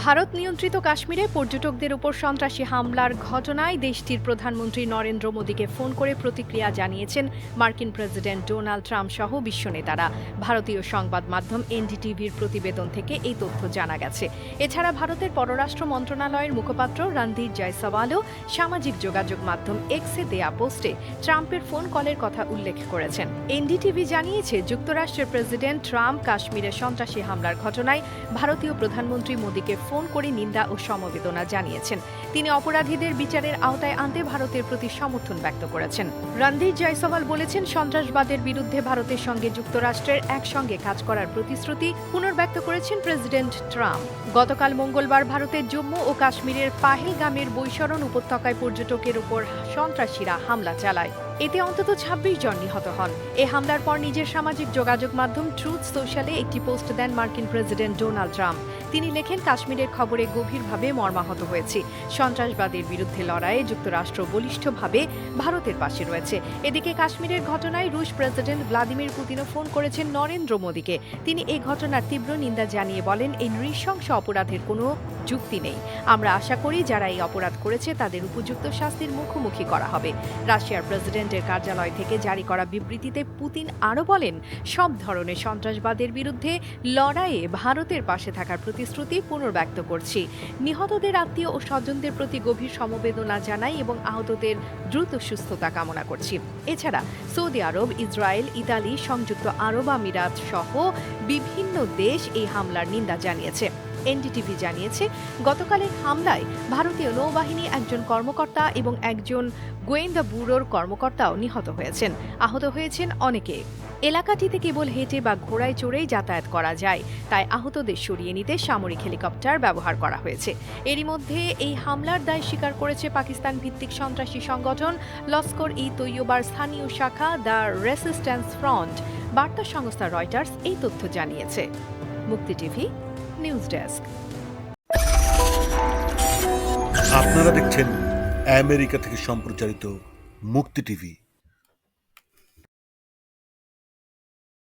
ভারত নিয়ন্ত্রিত কাশ্মীরে পর্যটকদের উপর সন্ত্রাসী হামলার ঘটনায় দেশটির প্রধানমন্ত্রী নরেন্দ্র মোদীকে ফোন করে প্রতিক্রিয়া জানিয়েছেন মার্কিন প্রেসিডেন্ট ডোনাল্ড ট্রাম্প সহ বিশ্ব নেতারা। ভারতীয় সংবাদ মাধ্যম এনডিটিভির প্রতিবেদন থেকে এই তথ্য জানা গেছে। এছাড়া ভারতের পররাষ্ট্র মন্ত্রণালয়ের মুখপাত্র রণধীর জয়সওয়ালও সামাজিক যোগাযোগ মাধ্যম এক্সে দেয়া পোস্টে ট্রাম্পের ফোন কলের কথা উল্লেখ করেছেন। এনডিটিভি জানিয়েছে, যুক্তরাষ্ট্রের প্রেসিডেন্ট ট্রাম্প কাশ্মীরে সন্ত্রাসী হামলার ঘটনায় ভারতীয় প্রধানমন্ত্রী মোদীকে ফোন করে নিন্দা ও সমবেদনা জানিয়েছেন। তিনি অপরাধীদের বিচারের আওতায় আনতে ভারতের প্রতি সমর্থন ব্যক্ত করেছেন। রণধীর জয়সওয়াল বলেছেন, সন্ত্রাসবাদের বিরুদ্ধে ভারতের সঙ্গে যুক্তরাষ্ট্রের একসঙ্গে কাজ করার প্রতিশ্রুতি পুনর্ব্যক্ত করেছেন প্রেসিডেন্ট ট্রাম্প। গতকাল মঙ্গলবার ভারতের জম্মু ও কাশ্মীরের পাহেলগামের বৈশরণ উপত্যকায় পর্যটকের উপর সন্ত্রাসীরা হামলা চালায়। এতে অন্তত ২৬ জন নিহত হন। এ হামলার পর নিজের সামাজিক যোগাযোগ মাধ্যম ট্রুথ সোশ্যালে একটি পোস্ট দেন মার্কিন প্রেসিডেন্ট ডোনাল্ড ট্রাম্প। তিনি লেখেন, কাশ্মীরের খবরে গভীরভাবে মর্মাহত হয়েছি। সন্ত্রাসবাদের বিরুদ্ধে লড়াইয়ে যুক্তরাষ্ট্র বলিষ্ঠভাবে ভারতের পাশে রয়েছে। এদিকে কাশ্মীরের ঘটনায় রুশ প্রেসিডেন্ট ভ্লাদিমির পুতিনও ফোন করেছেন নরেন্দ্র মোদীকে। তিনি এই ঘটনার তীব্র নিন্দা জানিয়ে বলেন, এই নৃশংস অপরাধের কোনো যুক্তি নেই। আমরা আশা করি যারা এই অপরাধ করেছে, তাদের উপযুক্ত শাস্তির মুখোমুখি করা হবে। রাশিয়ার প্রেসিডেন্টের কার্যালয় থেকে জারি করা বিবৃতিতে পুতিন আরও বলেন, সব ধরনের সন্ত্রাসবাদের বিরুদ্ধে লড়াইয়ে ভারতের পাশে থাকার প্রতিশ্রুতি পুনর্ব্যক্ত করছি। নিহতদের আত্মীয় ও স্বজনদের প্রতি গভীর সমবেদনা জানাই এবং আহতদের দ্রুত সুস্থতা কামনা করছি। এছাড়া সৌদি আরব, ইসরায়েল, ইতালি, সংযুক্ত আরব আমিরাত সহ বিভিন্ন দেশ এই হামলার নিন্দা জানিয়েছে। এনডিটিভি জানিয়েছে, গতকালের হামলায় ভারতীয় নৌবাহিনী একজন কর্মকর্তা এবং একজন গোয়েন্দা ব্যুরোর কর্মকর্তাও নিহত হয়েছেন। আহত হয়েছেন অনেকে। এলাকাটিতে কেবল হেঁটে বা ঘোড়ায় চড়েই যাতায়াত করা যায়। তাই আহতদের সরিয়ে নিতে সামরিক হেলিকপ্টার ব্যবহার করা হয়েছে। এরই মধ্যে এই হামলার দায় স্বীকার করেছে পাকিস্তান ভিত্তিক সন্ত্রাসী সংগঠন লস্কর ই তৈয়বার স্থানীয় শাখা দ্য রেসিস্ট্যান্স ফ্রন্ট। বার্তা সংস্থা রয়টার্স এই তথ্য জানিয়েছে। মুক্তি টিভি, নিউজ ডেস্ক। আপনারা দেখছেন আমেরিকা থেকে সম্প্রচারিত মুক্তি টিভি।